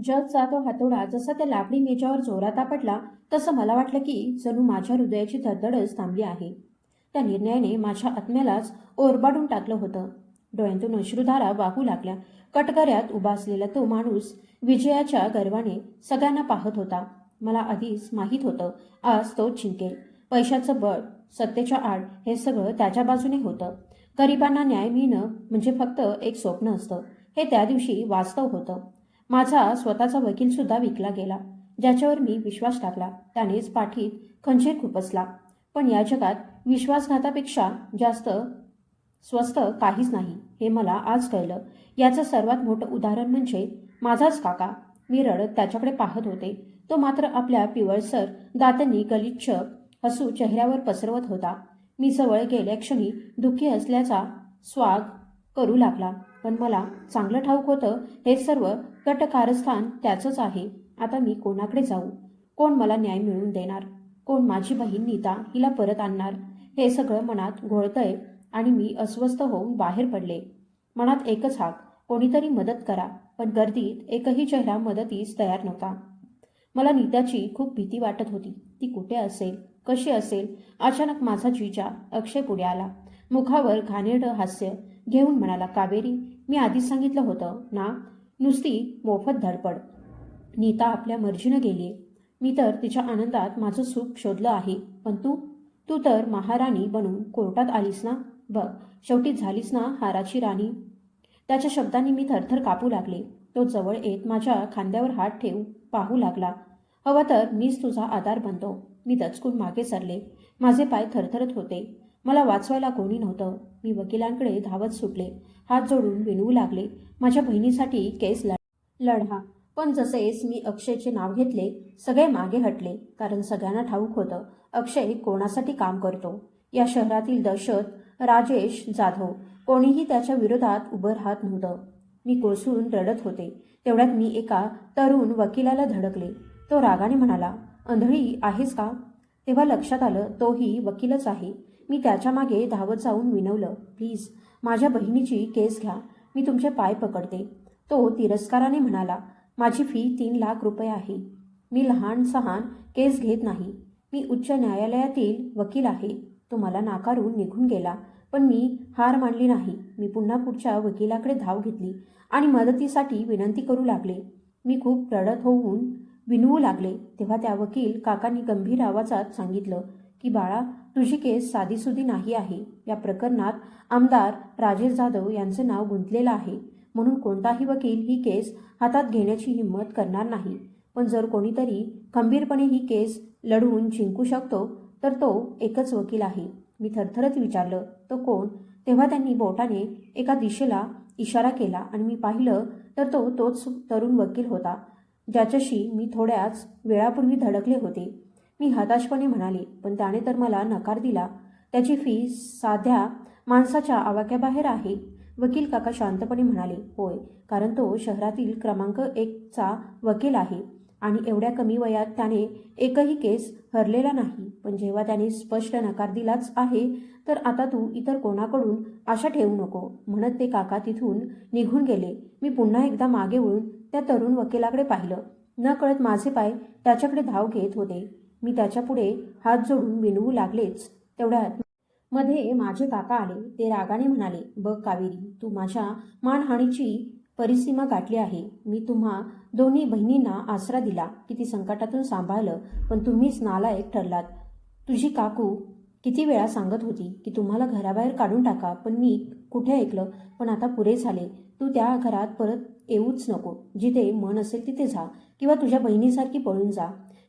जजचा तो हातोडा जसा त्या लाकडी मेजावर जोरात आपटला तसं मला वाटलं की जणू माझ्या हृदयाची धडधडच थांबली आहे. त्या निर्णयाने माझ्या आत्म्यालाच ओरबाडून टाकलं होतं. डोळ्यांतून अश्रुधारा वाहू लागल्या. कटकऱ्यात उभा असलेला तो माणूस विजयाच्या गर्वाने सगळ्यांना पाहत होता. मला आधीच माहीत होतं आज तो जिंकेल. पैशाचं बळ सत्तेच्या आड हे सगळं त्याच्या बाजूने होतं. गरिबांना न्याय मिळणं म्हणजे फक्त एक स्वप्न असतं. हे त्या दिवशी वास्तव होतं. माझा स्वतःचा वकीलसुद्धा विकला गेला ज्याच्यावर मी विश्वास टाकला. त्यानेच पाठीत खंजीर खुपसला. पण या जगात विश्वासघातापेक्षा जास्त स्वस्त काहीच नाही हे मला आज कळलं. याचं सर्वात मोठं उदाहरण म्हणजे माझाच काका. मी रडत त्याच्याकडे पाहत होते. तो मात्र आपल्या पिवळसर दातांनी गलिच्छ हसू चेहऱ्यावर पसरवत होता. मी जवळ गेल्या क्षणी दुःखी असल्याचा स्वाग करू लागला. पण मला चांगलं ठाऊक होतं हे सर्व कटकारस्थान त्याचंच आहे. आता मी कोणाकडे जाऊ? कोण मला न्याय मिळवून देणार? कोण माझी बहीण नीता हिला परत आणणार? हे सगळं मनात घोळतंय आणि मी अस्वस्थ होऊन बाहेर पडले. मनात एकच हाक कोणीतरी मदत करा. पण गर्दीत एकही चेहरा मदतीस तयार नव्हता. मला नीताची खूप भीती वाटत होती. ती कुठे असेल? कशी असेल? अचानक माझा जिजा अक्षय पुढे आला. मुखावर घाणेरडं हास्य घेऊन म्हणाला कावेरी मी आधीच सांगितलं होतं ना नुसती मोफत धडपड. नीता आपल्या मर्जीनं गेली मी तर तिच्या आनंदात माझं सुख शोधलं आहे. पण तू? तू तर महाराणी बनून कोर्टात आलीस ना? बघ शेवटी झालीस ना हाराची राणी? त्याच्या शब्दांनी मी थरथर कापू लागले. तो जवळ येत माझ्या खांद्यावर हात ठेवू पाहू लागला. हवा तर मीच तुझा आधार बनतो. मी दचकून मागे सरले. माझे पाय थरथरत होते. मला वाचवायला कोणी नव्हतं. मी वकिलांकडे धावत सुटले. हात जोडून विनवू लागले. माझ्या बहिणीसाठी केस लढ लढा. पण जसेच मी अक्षयचे नाव घेतले सगळे मागे हटले. कारण सगळ्यांना ठाऊक होतं अक्षय कोणासाठी काम करतो? या शहरातील दहशत राजेश जाधव कोणीही त्याच्या विरोधात उभं राहत नव्हतं. मी कोसळून रडत होते. तेवढ्यात मी एका तरुण वकिलाला धडकले. तो रागाने म्हणाला अंधळी आहेस का? तेव्हा लक्षात आलं तोही वकीलच आहे. मी त्याच्यामागे धावत जाऊन विनवलं प्लीज माझ्या बहिणीची केस घ्या मी तुमचे पाय पकडते. तो तिरस्काराने म्हणाला माझी फी तीन लाख रुपये आहे. मी लहान सहान केस घेत नाही. मी उच्च न्यायालयातील वकील आहे. तो मला नाकारून निघून गेला पण मी हार मानली नाही. मी पुन्हा पुढच्या वकिलाकडे धाव घेतली आणि मदतीसाठी विनंती करू लागले. मी खूप रडत होऊन विनवू लागले. तेव्हा त्या वकील काकांनी गंभीर आवाजात सांगितलं की बाळा तुझी केस साधीसुधी नाही आहे. या प्रकरणात आमदार राजेश जाधव यांचे नाव गुंतलेलं आहे. म्हणून कोणताही वकील ही केस हातात घेण्याची हिंमत करणार नाही. पण जर कोणीतरी खंबीरपणे ही केस लढवून जिंकू शकतो तर तो एकच वकील आहे. मी थरथरत विचारलं तो कोण? तेव्हा त्यांनी बोटाने एका दिशेला इशारा केला आणि मी पाहिलं तर तो तोच तरुण वकील होता ज्याच्याशी मी थोड्याच वेळापूर्वी धडकले होते. मी हताशपणे म्हणाले पण त्याने तर मला नकार दिला. त्याची फी साध्या माणसाच्या आवाक्याबाहेर आहे. वकील काका शांतपणे म्हणाले होय कारण तो शहरातील क्रमांक एकचा वकील आहे आणि एवढ्या कमी वयात त्याने एकही केस हरलेला नाही. पण जेव्हा त्याने स्पष्ट नकार दिलाच आहे तर आता तू इतर कोणाकडून आशा ठेवू नको. म्हणत ते काका तिथून निघून गेले. मी पुन्हा एकदा मागे वळून त्या तरुण वकिलाकडे पाहिलं. न कळत माझे पाय त्याच्याकडे धाव घेत होते. मी त्याच्यापुढे हात जोडून विनवू लागलेच. तेवढ्यात मध्ये माझे काका आले. ते रागाने म्हणाले बघ कावेरी तू माझ्या मानहानीची परिसीमा गाठली आहे. मी तुम्हा दोन्ही बहिणींना आसरा दिला. किती संकटातून सांभाळलं पण तुम्हीच नालायक ठरलात. तुझी काकू किती वेळा सांगत होती की तुम्हाला घराबाहेर काढून टाका पण मी कुठे ऐकलं? पण आता पुरे झाले. तू त्या घरात परत येऊच नको. जिथे मन असेल तिथे जा. किंवा तुझ्या बहिणीसारखी पळून जा.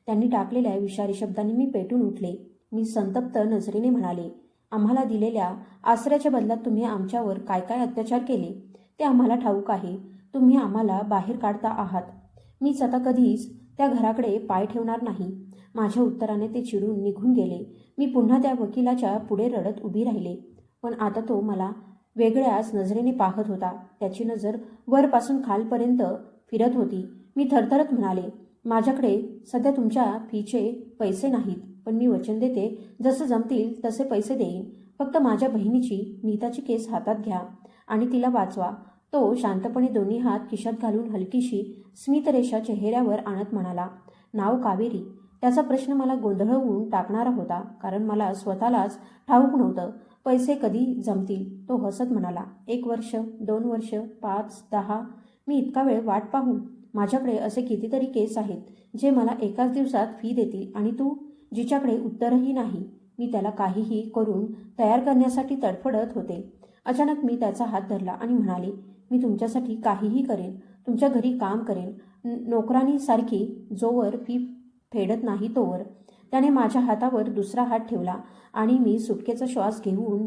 त्यांनी टाकलेल्या विषारी शब्दांनी मी पेटून उठले. मी संतप्त नजरेने म्हणाले आम्हाला दिलेल्या आसऱ्याच्या बदल्यात तुम्ही आमच्यावर काय काय अत्याचार केले? ते आम्हाला ठाऊक आहे. तुम्ही आम्हाला बाहेर काढता आहात. मीच आता कधीच त्या घराकडे पाय ठेवणार नाही. माझ्या उत्तराने ते चिडून निघून गेले. मी पुन्हा त्या वकिलाच्या पुढे रडत उभी राहिले. पण आता तो मला वेगळ्याच नजरेने पाहत होता. त्याची नजर वरपासून खालपर्यंत फिरत होती. मी थरथरत म्हणाले माझ्याकडे सध्या तुमच्या फीचे पैसे नाहीत पण मी वचन देते जसं जमतील तसे पैसे देईन. फक्त माझ्या बहिणीची नीताची केस हातात घ्या आणि तिला वाचवा. तो शांतपणे दोन्ही हात खिशात घालून हलकीशी स्मितरेषा चेहऱ्यावर आणत म्हणाला नाव कावेरी. त्याचा प्रश्न मला गोंधळवून टाकणारा होता कारण मला स्वतःलाच ठाऊक नव्हतं. पैसे कधी जमतील? तो हसत म्हणाला एक वर्ष दोन वर्ष पाच दहा. मी इतका वेळ वाट पाहून माझ्याकडे असे कितीतरी केस आहेत जे मला एकाच दिवसात फी देतील आणि तू जिच्याकडे उत्तरही नाही मी त्याला काहीही करून तयार करण्यासाठी तडफडत होते. अचानक मी त्याचा हात धरला आणि म्हणाले मी तुमच्यासाठी काहीही करेन तुमच्या घरी काम करेन नोकरानीसारखी जोवर फी फेडत नाही तोवर. त्याने माझ्या हातावर दुसरा हात ठेवला आणि मी सुटकेचा श्वास घेऊन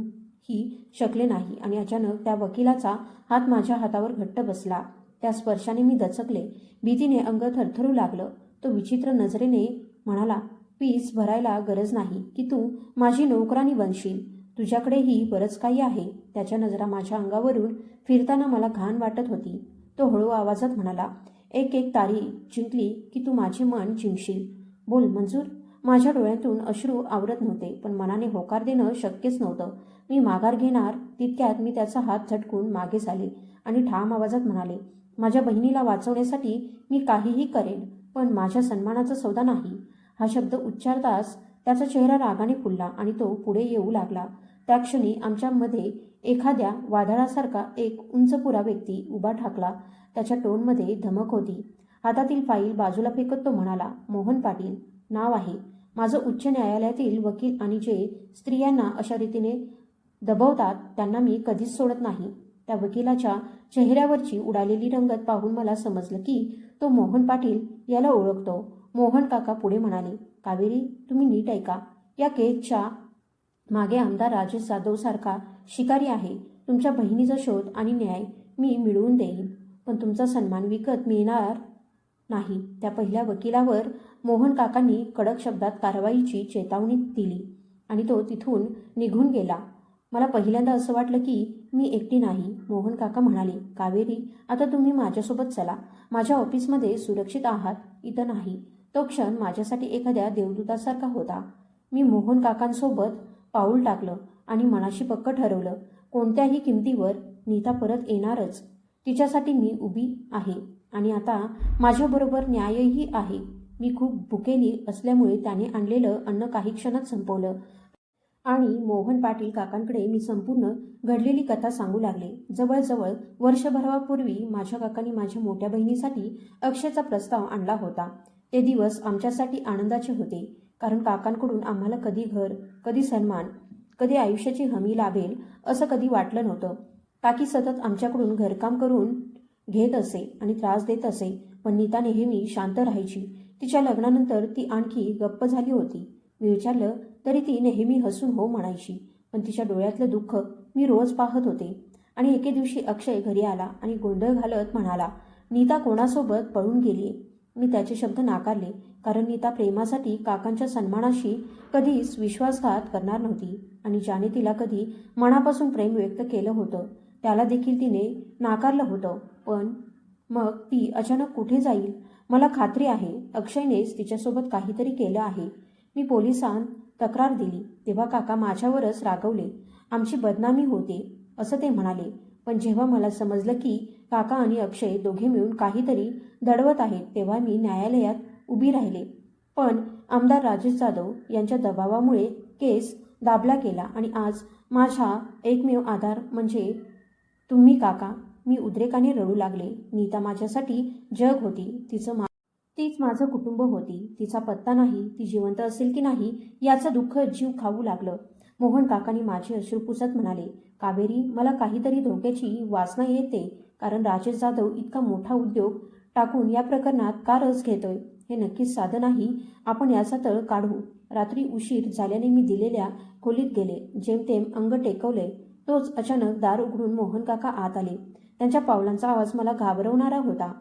ही शकले नाही आणि अचानक त्या वकिलाचा हात माझ्या हातावर घट्ट बसला. त्या स्पर्शाने मी दचकले. भीतीने अंग थरथरू लागलं. तो विचित्र नजरेने म्हणाला फीस भरायला गरज नाही की तू माझी नोकरानी बनशील. तुझ्याकडेही बरंच काही आहे. त्याच्या नजरा माझ्या अंगावरून फिरताना मला घाण वाटत होती. तो हळू आवाजात म्हणाला एक एक तारी जिंकली की तू माझे मन जिंकशील. बोल मंजूर. माझ्या डोळ्यातून अश्रू आवरत नव्हते पण मनाने होकार देणं शक्यच नव्हतं. मी माघार घेणार तितक्यात मी त्याचा हात झटकून मागे झाले आणि ठाम आवाजात म्हणाले माझ्या बहिणीला वाचवण्यासाठी मी काहीही करेन पण माझ्या सन्मानाचा सौदा नाही. हा शब्द उच्चारताच त्याचा चेहरा रागाने फुलला आणि तो पुढे येऊ लागला. त्या क्षणी आमच्यामध्ये एखाद्या वादळासारखा एक उंचपुरा व्यक्ती उभा ठाकला. त्याच्या टोनमध्ये धमक होती. हातातील फाईल बाजूला फेकत तो म्हणाला मोहन पाटील नाव आहे. माझं उच्च न्यायालयातील वकील आणि जे स्त्रियांना अशा रीतीने दबवतात त्यांना मी कधीच सोडत नाही. त्या वकिलाच्या चेहऱ्यावरची उडालेली रंगत पाहून मला समजलं की तो मोहन पाटील याला ओळखतो. मोहन काका पुढे म्हणाले कावेरी तुम्ही नीट ऐका. या केसच्या मागे आमदार राजेश जाधवसारखा शिकारी आहे. तुमच्या बहिणीचा शोध आणि न्याय मी मिळवून देईन. पण तुमचा सन्मान विकत मिळणार नाही. त्या पहिल्या वकिलावर मोहन काकांनी कडक शब्दात कारवाईची चेतावणी दिली आणि तो तिथून निघून गेला. मला पहिल्यांदा असं वाटलं की मी एकटी नाही मोहन काका म्हणाले कावेरी आता तुम्ही माझ्यासोबत चला. माझ्या ऑफिसमध्ये सुरक्षित आहात इथं नाही. तो क्षण माझ्यासाठी एखाद्या देवदूतासारखा होता. मी मोहन काकांसोबत पाऊल टाकलं आणि मनाशी पक्क ठरवलं कोणत्याही किमतीवर नीता परत येणारच. तिच्यासाठी मी उभी आहे आणि आता माझ्याबरोबर न्यायही आहे. मी खूप भुकेली असल्यामुळे त्याने आणलेलं अन्न काही क्षणात संपवलं. आणि मोहन पाटील काकांकडे मी संपूर्ण घडलेली कथा सांगू लागले. जवळजवळ वर्षभरापूर्वी माझ्या काकांनी माझ्या मोठ्या बहिणीसाठी अक्षयचा प्रस्ताव आणला होता. ते दिवस आमच्यासाठी आनंदाचे होते कारण काकांकडून आम्हाला कधी घर कधी सन्मान कधी आयुष्याची हमी लाभेल असं कधी वाटलं नव्हतं. काकी सतत आमच्याकडून घरकाम करून घेत असे आणि त्रास देत असे पण नीता नेहमी शांत राहायची. तिच्या लग्नानंतर ती आणखी गप्प झाली होती. मी विचारलं तरी ती नेहमी हसून हो म्हणायची पण तिच्या डोळ्यातलं दुःख मी रोज पाहत होते. आणि एके दिवशी अक्षय घरी आला आणि गोंधळ घालत म्हणाला नीता कोणासोबत पळून गेली मी त्याचे शब्द नाकारले कारण नीता प्रेमासाठी काकांच्या सन्मानाशी कधीच विश्वासघात करणार नव्हती आणि ज्याने तिला कधी मनापासून प्रेम व्यक्त केलं होतं त्याला देखील तिने नाकारलं होतं. पण मग ती अचानक कुठे जाईल? मला खात्री आहे अक्षयनेच तिच्यासोबत काहीतरी केलं आहे. मी पोलिसांत तक्रार दिली. तेव्हा काका माझ्यावरच रागवले. आमची बदनामी होते असं ते म्हणाले. पण जेव्हा मला समजलं की काका आणि अक्षय दोघे मिळून काहीतरी दडवत आहेत तेव्हा मी न्यायालयात उभी राहिले. पण आमदार राजेश जाधव यांच्या दबावामुळे केस दाबला गेला आणि आज माझा एकमेव आधार म्हणजे तुम्ही काका. मी उद्रेकाने रडू लागले. नीता माझ्यासाठी जग होती. तिचं मा तीच माझं कुटुंब होती. तिचा पत्ता नाही ती जिवंत असेल की नाही याचं दुःख जीव खाऊ लागलं. मोहन काकांनी माझे अश्रू पुसत म्हणाले कावेरी मला काहीतरी धोक्याची वासना येते कारण राजेश जाधव इतका मोठा उद्योग टाकून या प्रकरणात का रस घेतोय? हे नक्कीच साधं नाही. आपण याचा तळ काढू. रात्री उशीर झाल्याने मी दिलेल्या खोलीत गेले. जेमतेम अंग टेकवले तोच अचानक दार उघडून मोहन काका आत आले. त्यांच्या पावलांचा आवाज मला घाबरवणारा होता.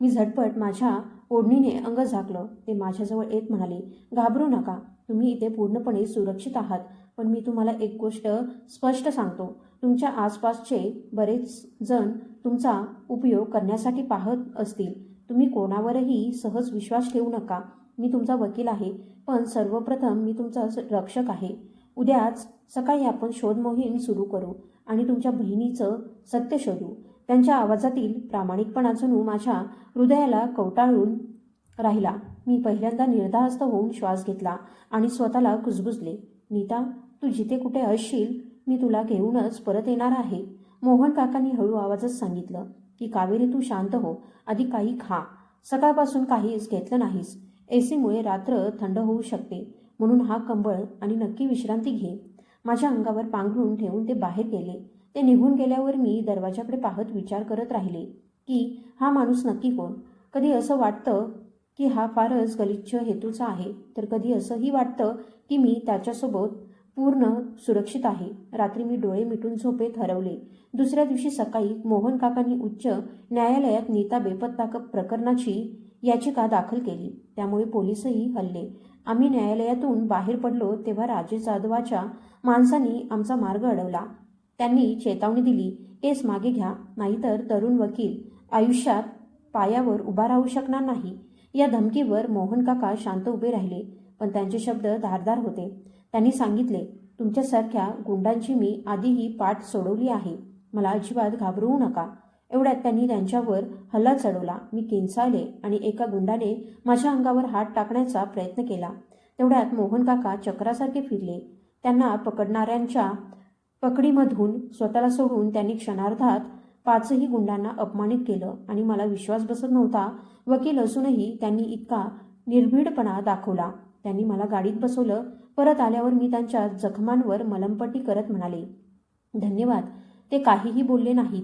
मी झटपट माझ्या ओढणीने अंग झाकलं. ते माझ्याजवळ येत म्हणाले घाबरू नका. तुम्ही इथे पूर्णपणे सुरक्षित आहात. पण मी तुम्हाला एक गोष्ट स्पष्ट सांगतो. तुमच्या आसपासचे बरेच जण तुमचा उपयोग करण्यासाठी पाहत असतील. तुम्ही कोणावरही सहज विश्वास ठेवू नका. मी तुमचा वकील आहे. पण सर्वप्रथम मी तुमचा स- रक्षक आहे. उद्याच सकाळी आपण शोध मोहीम सुरू करू आणि तुमच्या बहिणीचं सत्य शोधू. त्यांच्या आवाजातील प्रामाणिकपणा जणू माझ्या हृदयाला कवटाळून राहिला. मी पहिल्यांदा निर्धास्त होऊन श्वास घेतला आणि स्वतःला कुजबुजले. नीता तू जिथे कुठे असशील मी तुला घेऊनच परत येणार आहे. मोहन काकांनी हळू आवाजात सांगितलं. की कावेरी तू शांत हो. आधी काही खा. सकाळपासून काहीच घेतलं नाहीस. एसीमुळे रात्र थंड होऊ शकते. म्हणून हा कंबळ आणि नक्की विश्रांती घे. माझ्या अंगावर पांघरून ठेवून ते बाहेर गेले. ते निघून गेल्यावर मी दरवाजाकडे पाहत विचार करत राहिले की हा माणूस नक्की कोण? कधी असं वाटतं की हा फारच गलिच्छ हेतूचा आहे तर कधी असंही वाटतं की मी त्याच्यासोबत पूर्ण सुरक्षित आहे. रात्री मी डोळे मिटून झोपेत हरवले. दुसऱ्या दिवशी सकाळी मोहन काकांनी उच्च न्यायालयात नीता बेपत्ता क- प्रकरणाची याचिका दाखल केली. त्यामुळे पोलीसही हल्ले. आम्ही न्यायालयातून बाहेर पडलो तेव्हा राजे जाधवाच्या माणसांनी आमचा मार्ग अडवला. त्यांनी चेतावणी दिली. केस मागे घ्या नाहीतर तरुण वकील आयुष्यात पायावर उभा राहू शकणार नाही. या धमकीवर मोहन काका शांत उभे राहिले पण त्यांचे शब्द धारदार होते. त्यांनी सांगितले तुमच्यासारख्या गुंडांची मी आधीही पाठ सोडवली आहे. मला अजिबात घाबरवू नका. एवढ्यात त्यांनी त्यांच्यावर हल्ला चढवला. मी किंचाळले आणि एका गुंडाने माझ्या अंगावर हात टाकण्याचा प्रयत्न केला. तेवढ्यात मोहन काका चक्रासारखे फिरले. त्यांना पकडणाऱ्यांच्या पकडीमधून स्वतःला सोडून त्यांनी क्षणार्धात पाचही गुंडांना अपमानित केलं आणि मला विश्वास बसत नव्हता. वकील असूनही त्यांनी इतका निर्भीडपणा दाखवला. त्यांनी मला गाडीत बसवलं. परत आल्यावर मी त्यांच्या जखमांवर मलमपट्टी करत म्हणाले धन्यवाद. ते काहीही बोलले नाहीत.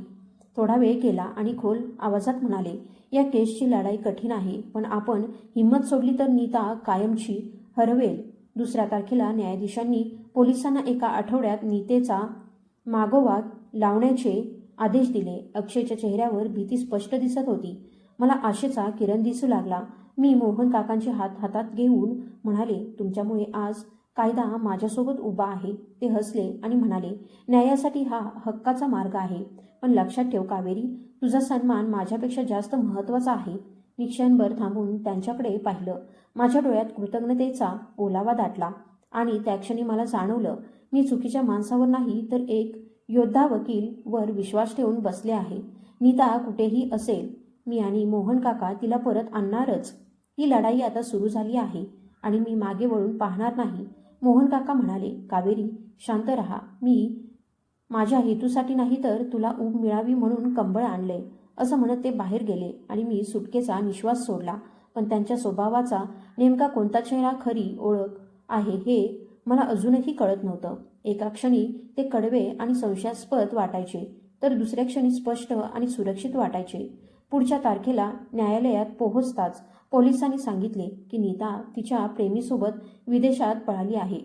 थोडा वेळ केला आणि खोल आवाजात म्हणाले या केसची लढाई कठीण आहे पण आपण हिंमत सोडली तर नीता कायमची हरवेल. दुसऱ्या तारखेला न्यायाधीशांनी पोलिसांना एका आठवड्यात नीतेचा मागोवा लावण्याचे आदेश दिले. अक्षयच्या चेहऱ्यावर भीती स्पष्ट दिसत होती. मला आशेचा किरण दिसू लागला. मी मोहन काकांचे हात हातात घेऊन म्हणाले तुमच्यामुळे आज कायदा माझ्यासोबत उभा आहे. ते हसले आणि म्हणाले न्यायासाठी हा हक्काचा मार्ग आहे. पण लक्षात ठेव कावेरी तुझा सन्मान माझ्यापेक्षा जास्त महत्त्वाचा आहे. मी क्षणभर थांबून त्यांच्याकडे पाहिलं. माझ्या डोळ्यात कृतज्ञतेचा ओलावा दाटला. आणि त्या क्षणी मला जाणवलं मी चुकीच्या माणसावर नाही तर एक योद्धा वकील वर विश्वास ठेवून बसले आहे. नीता कुठेही असेल मी आणि मोहन काका तिला परत आणणारच. ही लढाई आता सुरू झाली आहे आणि मी मागे वळून पाहणार नाही. मोहन काका म्हणाले कावेरी शांत रहा. मी माझ्या हेतूसाठी नाही तर तुला ऊब मिळावी म्हणून कंबळ आणले असं म्हणत ते बाहेर गेले आणि मी सुटकेचा निश्वास सोडला. पण त्यांच्या स्वभावाचा नेमका कोणता चेहरा खरी ओळख आहे हे मला अजूनही कळत नव्हतं. एका क्षणी ते कडवे आणि संशयास्पद वाटायचे तर दुसऱ्या क्षणी स्पष्ट आणि सुरक्षित वाटायचे. पुढच्या तारखेला न्यायालयात पोहोचताच पोलिसांनी सांगितले की नीता तिच्या प्रेमीसोबत विदेशात पळाली आहे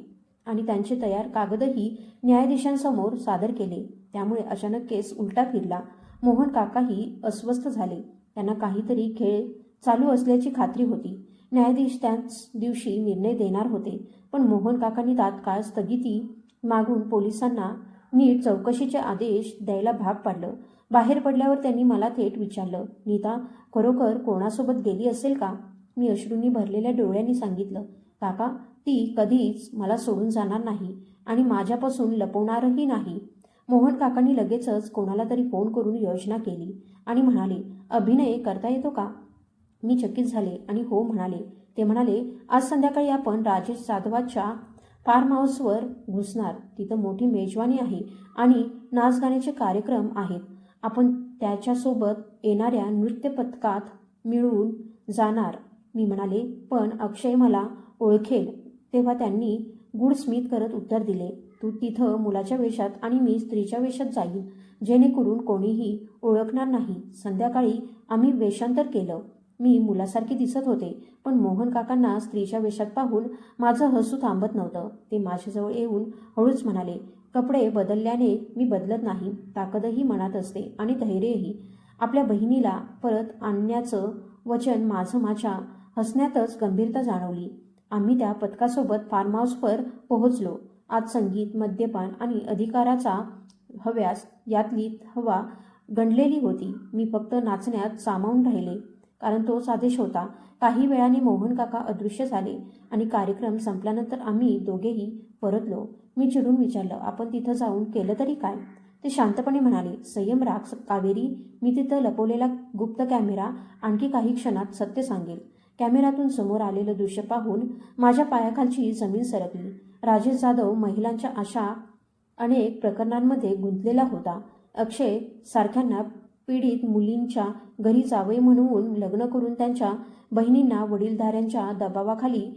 आणि त्यांचे तयार कागदही न्यायाधीशांसमोर सादर केले. त्यामुळे अचानक केस उलटा फिरला. मोहन काकाही अस्वस्थ झाले. त्यांना काहीतरी खेळ चालू असल्याची खात्री होती. न्यायाधीश त्याच दिवशी निर्णय देणार होते. पण मोहन काकांनी तात्काळ स्थगिती मागून पोलिसांना नीट चौकशीचे आदेश द्यायला भाग पाडलं. बाहेर पडल्यावर त्यांनी मला थेट विचारलं नीता खरोखर कोणासोबत गेली असेल का मी अश्रूंनी भरलेल्या डोळ्यांनी सांगितलं काका ती कधीच मला सोडून जाणार नाही आणि माझ्यापासून लपवणारही नाही मोहन काकांनी लगेचच कोणाला तरी फोन करून योजना केली आणि म्हणाले अभिनय करता येतो का? मी चकित झाले आणि हो म्हणाले. ते म्हणाले आज संध्याकाळी आपण राजेश जाधवाच्या फार्म हाऊसवर घुसणार. तिथं मोठी मेजवानी आहे आणि नाचगाण्याचे कार्यक्रम आहेत. आपण त्याच्यासोबत येणाऱ्या नृत्य पथकात मिळून जाणार. मी म्हणाले पण अक्षय मला ओळखेल. तेव्हा त्यांनी गुड स्मित करत उत्तर दिले तू तिथं मुलाच्या वेशात आणि मी स्त्रीच्या वेशात जाईन. जेणेकरून कोणीही ओळखणार नाही. संध्याकाळी आम्ही वेषांतर केलं. मी मुलासारखी दिसत होते पण मोहन काकांना स्त्रीच्या वेशात पाहून माझं हसू थांबत नव्हतं. ते माझ्याजवळ येऊन हळूच म्हणाले कपडे बदलल्याने मी बदलत नाही ताकदही मनात असते आणि धैर्यही. आपल्या बहिणीला परत आणण्याचं वचन माझं माझ्या हसण्यातच गंभीरता जाणवली. आम्ही त्या पथकासोबत फार्म हाऊसवर पोहोचलो. आज संगीत मद्यपान आणि अधिकाराचा हव्यास यातली हवा गंडलेली होती. मी फक्त नाचण्यात सामावून राहिले. कारण तोच आदेश होता. काही वेळाने मोहन काका अदृश्य झाले आणि कार्यक्रम संपल्यानंतर आम्ही दोघेही परतलो. मी चिडून विचारलं आपण तिथं जाऊन केलं तरी काय? ते शांतपणे म्हणाले संयम राग कावेरी. मी तिथं लपवलेला गुप्त कॅमेरा आणखी काही क्षणात सत्य सांगेल. कॅमेऱ्यातून समोर आलेलं दृश्य पाहून माझ्या पायाखालची जमीन सरकली. राजेश जाधव महिलांच्या अशा अनेक प्रकरणांमध्ये गुंतलेला होता. अक्षय सारख्यांना पीडित मुलींच्या घरी जावे म्हणून लग्न करून त्यांच्या बहिणींना वडीलधाऱ्यांच्या दबावाखाली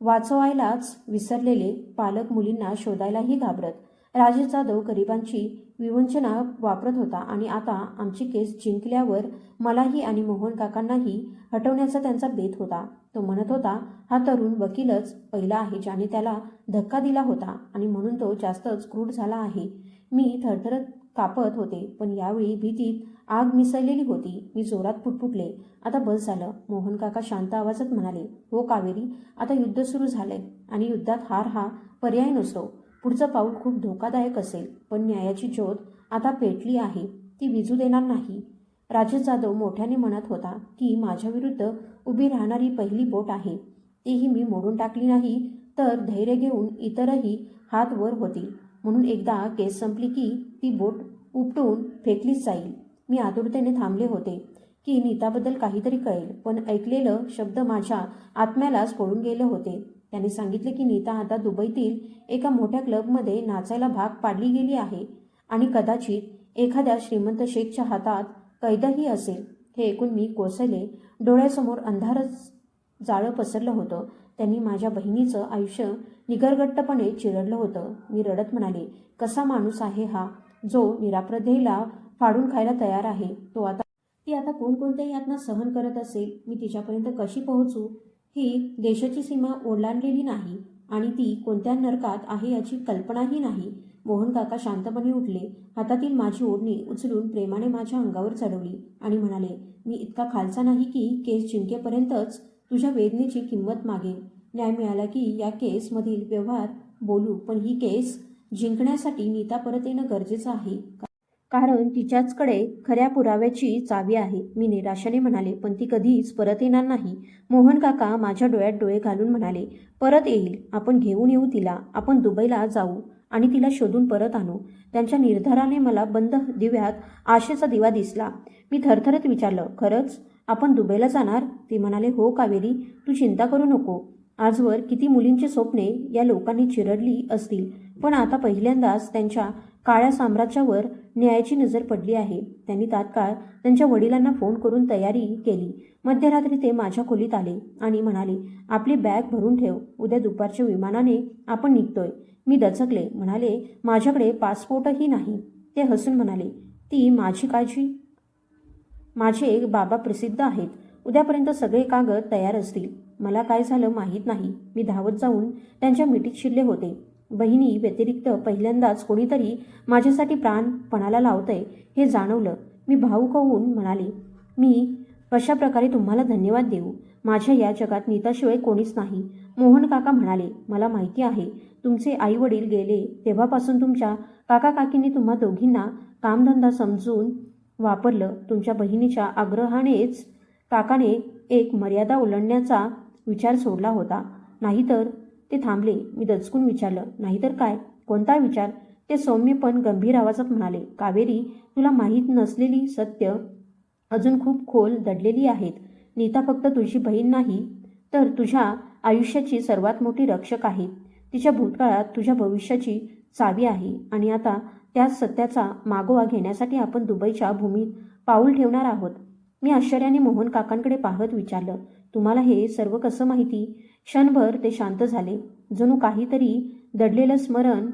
वाचवायलाच विसरलेले पालक मुलींना शोधायलाही घाबरत. राजेश जाधव गरिबांची विवंचना वापरत होता आणि आता आमची केस जिंकल्यावर मलाही आणि मोहन काकांनाही हटवण्याचा त्यांचा बेत होता. तो म्हणत होता हा तरुण वकीलच पहिला आहे ज्याने त्याला धक्का दिला होता आणि म्हणून तो जास्तच क्रूर झाला आहे. मी थरथरत कापत होते. पण यावेळी भीतीत आग मिसळलेली होती. मी जोरात फुटफुटले. आता बस झालं. मोहन काका शांत आवाजात म्हणाले हो कावेरी आता युद्ध सुरू झालंय आणि युद्धात हार हा पर्याय नसतो. पुढचं पाऊल खूप धोकादायक असेल पण न्यायाची ज्योत आता पेटली आहे. ती विजू देणार नाही. राजेश जाधव मोठ्याने म्हणत होता की माझ्याविरुद्ध उभी राहणारी पहिली बोट आहे. तीही मी मोडून टाकली नाही तर धैर्य घेऊन इतरही हात वर होतील. म्हणून एकदा केस संपली की ती बोट उपटून फेकलीच जाईल. मी आतुरतेने थांबले होते की नीताबद्दल काहीतरी कळेल पण ऐकलेलं शब्द माझ्या आत्म्यालाच पळून गेले होते. त्याने सांगितले की नीता आता दुबईतील एका मोठ्या क्लबमध्ये नाचायला भाग पाडली गेली आहे आणि कदाचित एखाद्या श्रीमंत शेखच्या हातात कैदही असेल. हे ऐकून मी कोसळले. डोळ्यासमोर अंधारच जाळं पसरलं होतं. त्यांनी माझ्या बहिणीचं आयुष्य निगरगट्टपणे चिरडलं होतं. मी रडत म्हणाले कसा माणूस आहे हा? जो निराप्रदेला फाडून खायला तयार आहे. तो आता ती आता कोणकोणत्या यातना सहन करत असेल मी तिच्यापर्यंत कशी पोहोचू? ही देशाची सीमा ओलांडलेली नाही आणि ती कोणत्या नरकात आहे याची कल्पनाही नाही. मोहन काका शांतपणे उठले. हातातील माझी ओढणी उचलून प्रेमाने माझ्या अंगावर चढवली आणि म्हणाले मी इतका खालचा नाही की केस जिंकेपर्यंतच तुझ्या वेदनेची किंमत मागेन. न्याय मिळाला की या केसमधील व्यवहार बोलू पण ही केस जिंकण्यासाठी नीता परत येणं गरजेचं आहे. कारण तिच्याचकडे खऱ्या पुराव्याची चावी आहे. मी निराशाने म्हणाले पण ती कधीच परत येणार नाही. मोहन काका माझ्या डोळ्यात डोळे घालून म्हणाले परत येईल. आपण घेऊन येऊ तिला. आपण दुबईला जाऊ आणि तिला शोधून परत आणू. त्यांच्या निर्धाराने मला बंद दिव्यात आशेचा दिवा दिसला. मी थरथरत विचारलं खरंच? आपण दुबईला जाणार? ते म्हणाले हो कावेरी तू चिंता करू नको. आजवर किती मुलींची स्वप्ने या लोकांनी चिरडली असतील. पण आता पहिल्यांदाच त्यांच्या काळ्या साम्राज्यावर न्यायाची नजर पडली आहे. त्यांनी तात्काळ त्यांच्या वडिलांना फोन करून तयारी केली. मध्यरात्री ते माझ्या खोलीत आले आणि म्हणाले आपली बॅग भरून ठेव. उद्या दुपारच्या विमानाने आपण निघतोय. मी दचकले. म्हणाले माझ्याकडे पासपोर्टही नाही. ते हसून म्हणाले ती माझी काळजी? माझे एक बाबा प्रसिद्ध आहेत. उद्यापर्यंत सगळे कागद तयार असतील. मला काय झालं माहीत नाही. मी धावत जाऊन त्यांच्या मिठीत शिरले होते. बहिणी व्यतिरिक्त पहिल्यांदाच कोणीतरी माझ्यासाठी प्राण पणाला लावतंय हे जाणवलं. मी भाऊक होऊन म्हणाले मी कशा प्रकारे तुम्हाला धन्यवाद देऊ. माझ्या या जगात नीताशिवाय कोणीच नाही. मोहन काका म्हणाले मला माहिती आहे तुमचे आई वडील गेले तेव्हापासून तुमच्या काका काकींनी तुम्हा दोघींना कामधंदा समजून वापरलं. तुमच्या बहिणीच्या आग्रहानेच काकाने एक मर्यादा ओलांडण्याचा विचार सोडला होता. नाहीतर ते थांबले. मी दचकून विचारलं नाहीतर काय? कोणता विचार? ते सौम्य पण गंभीर आवाजात म्हणाले कावेरी तुला माहीत नसलेली सत्य अजून खूप खोल दडलेली आहेत. नीता फक्त तुझी बहीण नाही तर तुझ्या आयुष्याची सर्वात मोठी रक्षक आहे. तिच्या भूतकाळात तुझ्या भविष्याची चावी आहे आणि आता त्याच सत्याचा मागोवा घेण्यासाठी आपण दुबईच्या भूमीत पाऊल ठेवणार आहोत. मी आश्चर्याने मोहन काकांकडे पाहत विचारलं तुम्हाला हे सर्व कसं माहिती? क्षणभर ते शांत झाले. जणू काहीतरी दडलेलं स्मरण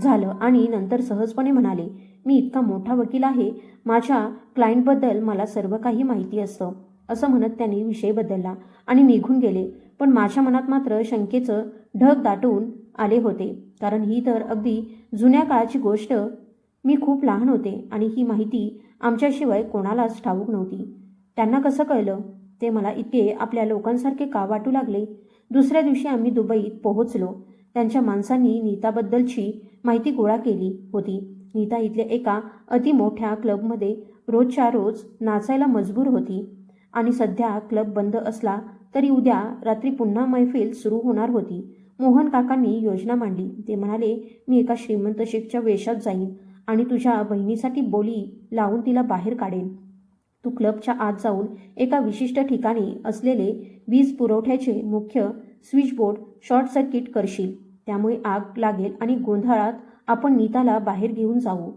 झालं आणि नंतर सहजपणे म्हणाले मी इतका मोठा वकील आहे. माझ्या क्लायंटबद्दल मला सर्व काही माहिती असतं. असं म्हणत त्यांनी विषय बदलला आणि निघून गेले. पण माझ्या मनात मात्र शंकेचं ढग दाटून आले होते. कारण ही तर अगदी जुन्या काळाची गोष्ट. मी खूप लहान होते आणि ही माहिती आमच्याशिवाय कोणालाच ठाऊक नव्हती. त्यांना कसं कळलं? ते मला इतके आपल्या लोकांसारखे का वाटू लागले? दुसऱ्या दिवशी आम्ही दुबईत पोहोचलो. त्यांच्या माणसांनी नीताबद्दलची माहिती गोळा केली होती. नीता इथल्या एका अतिमोठ्या क्लबमध्ये रोजच्या रोज नाचायला मजबूर होती. आणि सध्या क्लब बंद असला तरी उद्या रात्री पुन्हा मैफिल सुरू होणार होती. मोहन काकांनी योजना मांडली. ते म्हणाले मी एका श्रीमंत शेखच्या वेशात जाईन आणि तुझ्या बहिणीसाठी बोली लावून तिला बाहेर काढेन. तू क्लबच्या आत जाऊन एका विशिष्ट ठिकाणी असलेले वीज पुरवठ्याचे मुख्य स्विचबोर्ड शॉर्ट सर्किट करशील. त्यामुळे आग लागेल आणि गोंधळात आपण नीताला बाहेर घेऊन जाऊ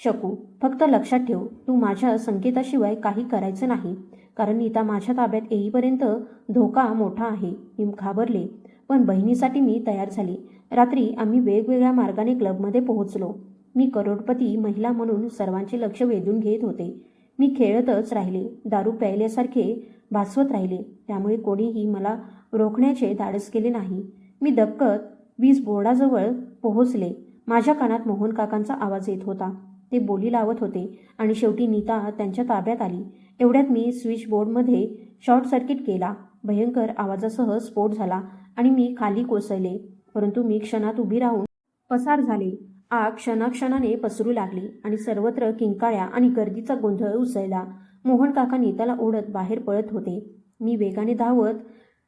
शकू. फक्त लक्षात ठेव तू माझ्या संकेताशिवाय काही करायचं नाही. कारण नीता माझ्या ताब्यात येईपर्यंत धोका मोठा आहे. मी घाबरले पण बहिणीसाठी मी तयार झाले. रात्री आम्ही वेगवेगळ्या मार्गाने क्लबमध्ये पोहोचलो. मी करोडपती महिला म्हणून सर्वांचे लक्ष वेधून घेत होते. मी खेळतच राहिले. दारू प्यायल्यासारखे भासवत राहिले. त्यामुळे कोणीही मला रोखण्याचे धाडस केले नाही. मी दक्कत वीज बोर्डाजवळ पोहोचले. माझ्या कानात मोहन काकांचा आवाज येत होता. ते बोली लावत होते आणि शेवटी नीता त्यांच्या ताब्यात आली. एवढ्यात मी स्विच बोर्डमध्ये शॉर्ट सर्किट केला. भयंकर आवाजासह स्फोट झाला आणि मी खाली कोसळले. परंतु मी क्षणात उभी राहून पसार झाले. आग क्षणाक्षणाने पसरू लागली आणि सर्वत्र किंकाळ्या आणि गर्दीचा गोंधळ उसळला. मोहन काकांनी नीताला ओढत बाहेर पळत होते. मी वेगाने धावत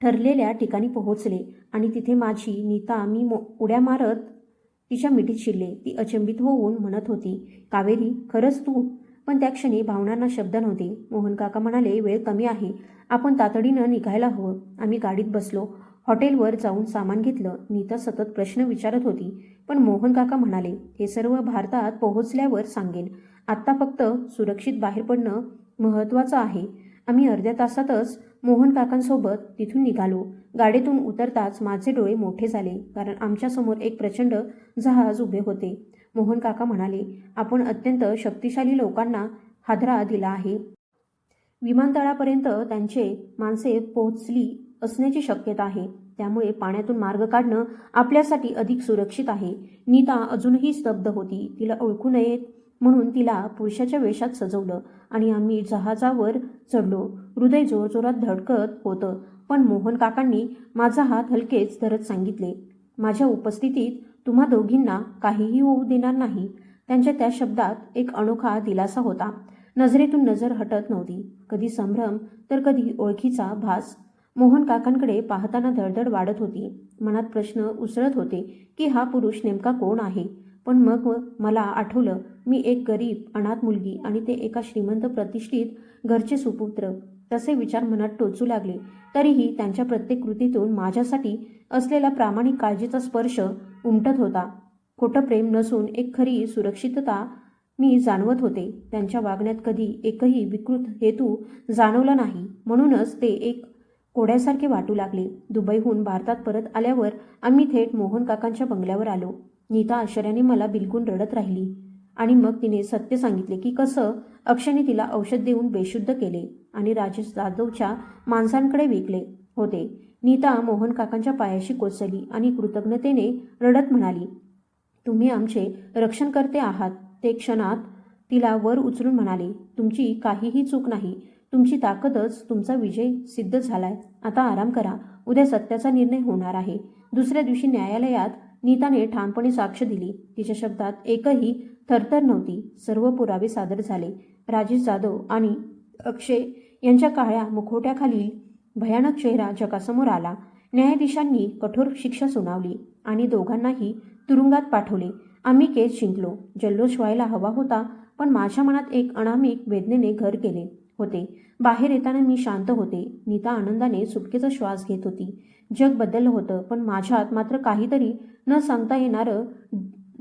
ठरलेल्या ठिकाणी पोहोचले आणि तिथे माझी नीता मी मो उड्या मारत तिच्या मिठीत शिरले. ती अचंबित होऊन म्हणत होती कावेरी खरंच तू? पण त्या क्षणी भावनांना शब्द नव्हते. मोहन काका म्हणाले वेळ कमी आहे. आपण तातडीनं निघायला हवं. आम्ही गाडीत बसलो. हॉटेलवर जाऊन सामान घेतलं. नीता सतत प्रश्न विचारत होती. पण मोहन काका म्हणाले हे सर्व भारतात पोहोचल्यावर सांगेन. आत्ता फक्त सुरक्षित बाहेर पडणं महत्त्वाचं आहे. आम्ही अर्ध्या तासातच मोहन काकांसोबत तिथून निघालो. गाडीतून उतरताच माझे डोळे मोठे झाले कारण आमच्यासमोर एक प्रचंड जहाज उभे होते. मोहन काका म्हणाले आपण अत्यंत शक्तिशाली लोकांना हादरा दिला आहे. विमानतळापर्यंत त्यांचे माणसे पोहोचली असण्याची शक्यता आहे. त्यामुळे पाण्यातून मार्ग काढणं आपल्यासाठी अधिक सुरक्षित आहे. नीता अजूनही स्तब्ध होती. तिला ओळखू नयेत म्हणून तिला पुरुषाच्या वेशात सजवलं आणि आम्ही जहाजावर चढलो. हृदय जोरजोरात धडकत होतं पण मोहन काकांनी माझा हात हलकेच धरत सांगितले माझ्या उपस्थितीत तुम्हा दोघींना काहीही होऊ देणार नाही. त्यांच्या त्या शब्दात एक अनोखा दिलासा होता. नजरेतून नजर हटत नव्हती. कधी संभ्रम तर कधी ओळखीचा भास. मोहन काकांकडे पाहताना धडधड वाढत होती. मनात प्रश्न उसळत होते की हा पुरुष नेमका कोण आहे? पण मग मला आठवलं मी एक गरीब अनाथ मुलगी आणि ते एका श्रीमंत प्रतिष्ठित घरचे सुपुत्र. तसे विचार मनात टोचू लागले. तरीही त्यांच्या प्रत्येक कृतीतून माझ्यासाठी असलेला प्रामाणिक काळजीचा स्पर्श उमटत होता. खोटं प्रेम नसून एक खरी सुरक्षितता मी जाणवत होते. त्यांच्या वागण्यात कधी एकही विकृत हेतू जाणवला नाही. म्हणूनच ते एक कोड्यासारखे वाटू लागले. दुबईहून भारतात परत आल्यावर आम्ही थेट मोहन काकांच्या बंगल्यावर आलो. नीता आश्चर्याने मला बिलकुल रडत राहिली. आणि मग तिने सत्य सांगितले की कसं? अक्षयने तिला औषध देऊन बेशुद्ध केले आणि राजेश जाधवच्या माणसांकडे विकले होते. नीता मोहन काकांच्या पायाशी कोसळली आणि कृतज्ञतेने रडत म्हणाली तुम्ही आमचे रक्षणकर्ते आहात. ते क्षणात तिला वर उचलून म्हणाले तुमची काहीही चूक नाही. तुमची ताकदच तुमचा विजय सिद्ध झालाय. आता आराम करा. उद्या सत्याचा निर्णय होणार आहे. दुसऱ्या दिवशी न्यायालयात नीताने ठामपणे साक्ष दिली. तिच्या शब्दात एकही थरथर नव्हती. सर्व पुरावे सादर झाले. राजेश जाधव आणि अक्षय यांच्या काळ्या मुखवट्याखालील भयानक चेहरा जगासमोर आला. न्यायाधीशांनी कठोर शिक्षा सुनावली आणि दोघांनाही तुरुंगात पाठवले. आम्ही केस जिंकलो. जल्लोष व्हायला हवा होता पण माझ्या मनात एक अनामिक वेदनेने घर केले होते. बाहेर येताना मी शांत होते. नीता आनंदाने सुटकेचा श्वास घेत होती. जग बदललं होतं पण माझ्यात मात्र काहीतरी न सांगता येणारं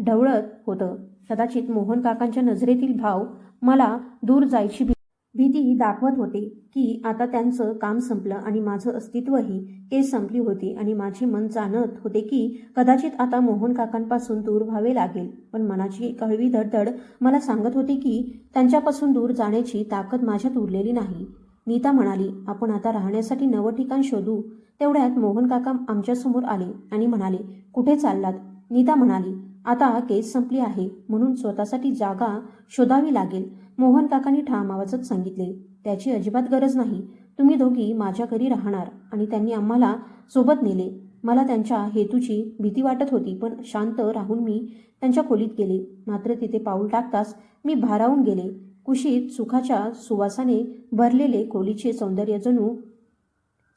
ढवळत होतं. कदाचित मोहन काकांच्या नजरेतील भाव मला दूर जायची भी भीती दाखवत होते की आता त्यांचं काम संपलं आणि माझं अस्तित्वही केस संपली होती आणि माझे मन जाणत होते की कदाचित आता मोहन काकांपासून दूर व्हावे लागेल. पण मनाची एक हळवी धडधड मला सांगत होती की त्यांच्यापासून दूर जाण्याची ताकद माझ्यात उरलेली नाही. नीता म्हणाली आपण आता राहण्यासाठी नवं ठिकाण शोधू. तेवढ्यात मोहन काका आमच्यासमोर आले आणि म्हणाले कुठे चाललात? नीता म्हणाली आता केस संपली आहे म्हणून स्वतःसाठी जागा शोधावी लागेल. मोहन काकांनी ठाम आवाजात सांगितले त्याची अजिबात गरज नाही. तुम्ही दोघी माझ्या घरी राहणार. आणि त्यांनी आम्हाला सोबत नेले. मला त्यांच्या हेतूची भीती वाटत होती पण शांत राहून मी त्यांच्या खोलीत गेले. मात्र तिथे पाऊल टाकताच मी भारावून गेले. कुशीत सुखाच्या सुवासाने भरलेले खोलीचे सौंदर्य जणू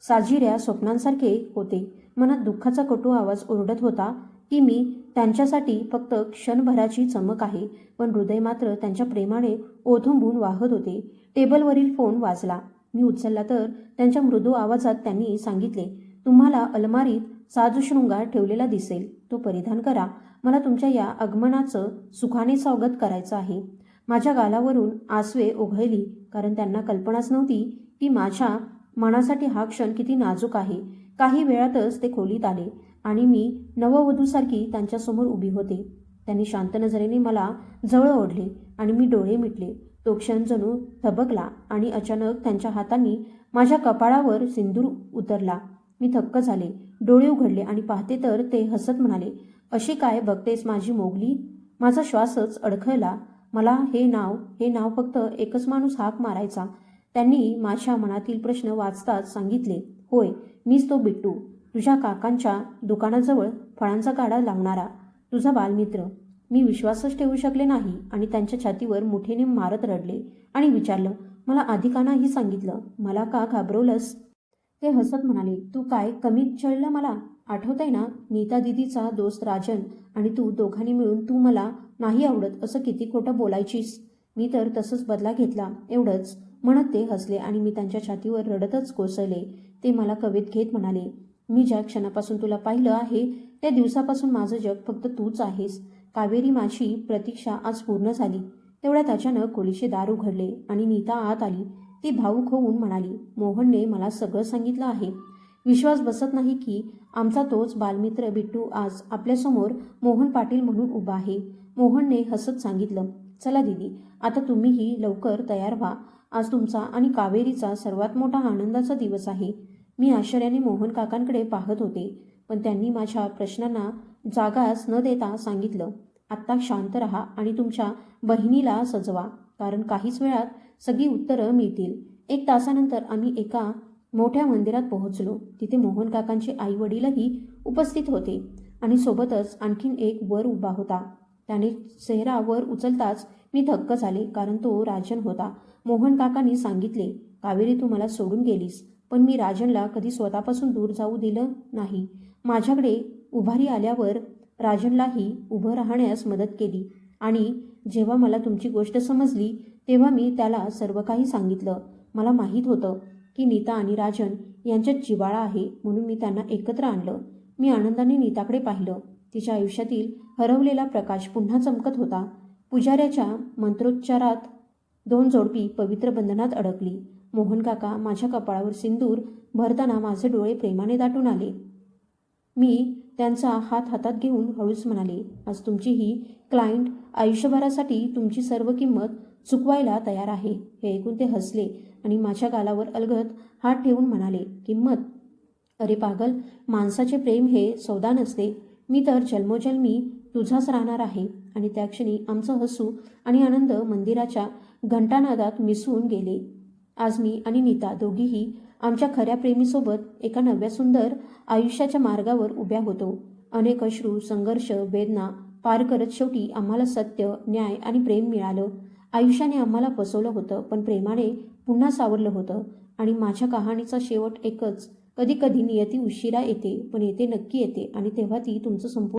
साजिऱ्या स्वप्नांसारखे होते. मनात दुःखाचा कटू आवाज ओरडत होता की मी त्यांच्यासाठी फक्त क्षणभराची चमक आहे. पण हृदय मात्र त्यांच्या प्रेमाने ओथंबून वाहत होते. टेबलवरील फोन वाजला. मी उचलला तर त्यांच्या मृदू आवाजात त्यांनी सांगितले तुम्हाला अलमारीत साजशृंगार ठेवलेला दिसेल. तो परिधान करा. मला तुमच्या या आगमनाचं सुखाने स्वागत करायचं आहे. माझ्या गालावरून आसवे ओघळली कारण त्यांना कल्पनाच नव्हती की माझ्या मनासाठी हा क्षण किती नाजूक आहे. काही वेळातच ते खोलीत आले. आणि मी नववधूसारखी त्यांच्यासमोर उभी होते. त्यांनी शांत नजरेने मला जवळ ओढले आणि मी डोळे मिटले. तो क्षण जणू थबकला आणि अचानक त्यांच्या हातांनी माझ्या कपाळावर सिंदूर उतरला. मी थक्क झाले. डोळे उघडले आणि पाहते तर ते हसत म्हणाले अशी काय बघतेस माझी मोगली? माझा श्वासच अडखळला. मला हे नाव हे नाव फक्त एकच माणूस हाक मारायचा. त्यांनी माझ्या मनातील प्रश्न वाचताच सांगितले होय मीच तो बिट्टू. तुझ्या काकांच्या दुकानाजवळ फळांचा गाडा लावणारा तुझा बालमित्र. मी विश्वासच ठेवू शकले नाही आणि त्यांच्या छातीवर मुठीने मारत रडले आणि विचारलं मला अधिकानाही सांगितलं? मला का घाबरवलंस? ते हसत म्हणाले तू काय कमी चळलं मला? आठवतंय ना नीता दिदीचा दोस्त राजन आणि तू दोघांनी मिळून तू मला नाही आवडत असं किती खोटं बोलायचीस? मी तर तसंच बदला घेतला एवढंच. म्हणत ते हसले आणि मी त्यांच्या छातीवर रडतच कोसळले. ते मला कवेत घेत म्हणाले मी ज्या क्षणापासून तुला पाहिलं आहे त्या दिवसापासून माझं जग फक्त तूच आहेस. कावेरी माझी प्रतीक्षा आज पूर्ण झाली. तेवढ्यात अचानक खोलीचे दार उघडले आणि नीता आत आली. ती भाऊक होऊन म्हणाली मोहनने मला सगळं सांगितलं आहे. विश्वास बसत नाही की आमचा तोच बालमित्र बिट्टू आज आपल्यासमोर मोहन पाटील म्हणून उभा आहे. मोहनने हसत सांगितलं चला दिदी आता तुम्हीही लवकर तयार व्हा. आज तुमचा आणि कावेरीचा सर्वात मोठा आनंदाचा दिवस आहे. मी आश्चर्याने मोहन काकांकडे पाहत होते. पण त्यांनी माझ्या प्रश्नांना जागाच न देता सांगितलं आत्ता शांत राहा आणि तुमच्या बहिणीला सजवा कारण काहीच वेळात सगळी उत्तरं मिळतील. एक तासानंतर आम्ही एका मोठ्या मंदिरात पोहोचलो. तिथे मोहन काकांचे आई वडीलही उपस्थित होते आणि सोबतच आणखीन एक वर उभा होता. त्याने चेहरा वर उचलताच मी थक्क झाले कारण तो राजन होता. मोहन काकांनी सांगितले कावेरी तू मला सोडून गेलीस. पण मी राजनला कधी स्वतःपासून दूर जाऊ दिलं नाही. माझ्याकडे उभारी आल्यावर राजनलाही उभं राहण्यास मदत केली आणि जेव्हा मला तुमची गोष्ट समजली तेव्हा मी त्याला सर्व काही सांगितलं. मला माहीत होतं की नीता आणि राजन यांच्यात जिवाळा आहे म्हणून मी त्यांना एकत्र आणलं. मी आनंदाने नीताकडे पाहिलं. तिच्या आयुष्यातील हरवलेला प्रकाश पुन्हा चमकत होता. पुजाऱ्याच्या मंत्रोच्चारात दोन जोडपी पवित्र बंधनात अडकली. मोहन काका माझ्या कपाळावर सिंदूर भरताना माझे डोळे प्रेमाने दाटून आले. मी त्यांचा हात हातात घेऊन हळूच म्हणाले आज तुमची ही क्लायंट आयुष्यभरासाठी तुमची सर्व किंमत चुकवायला तयार आहे. हे ऐकून ते हसले आणि माझ्या गालावर अलगद हात ठेवून म्हणाले किंमत? अरे पागल माणसाचे प्रेम हे सौदा नसते. मी तर जन्मोजन्मी तुझाच राहणार आहे. आणि त्या क्षणी आमचं हसू आणि आनंद मंदिराच्या घंटानादात मिसळून गेले. आज मी आणि नीता दोघीही आमच्या खऱ्या प्रेमीसोबत एका नव्या सुंदर आयुष्याच्या मार्गावर उभ्या होतो. अनेक अश्रू संघर्ष वेदना पार करत शेवटी आम्हाला सत्य न्याय आणि प्रेम मिळालं. आयुष्याने आम्हाला फसवलं होतं पण प्रेमाने पुन्हा सावरलं होतं. आणि माझ्या कहाणीचा शेवट एकच कधी कधी नियती उशिरा येते पण येते नक्की येते. आणि तेव्हा ती तुमचं संपूर्ण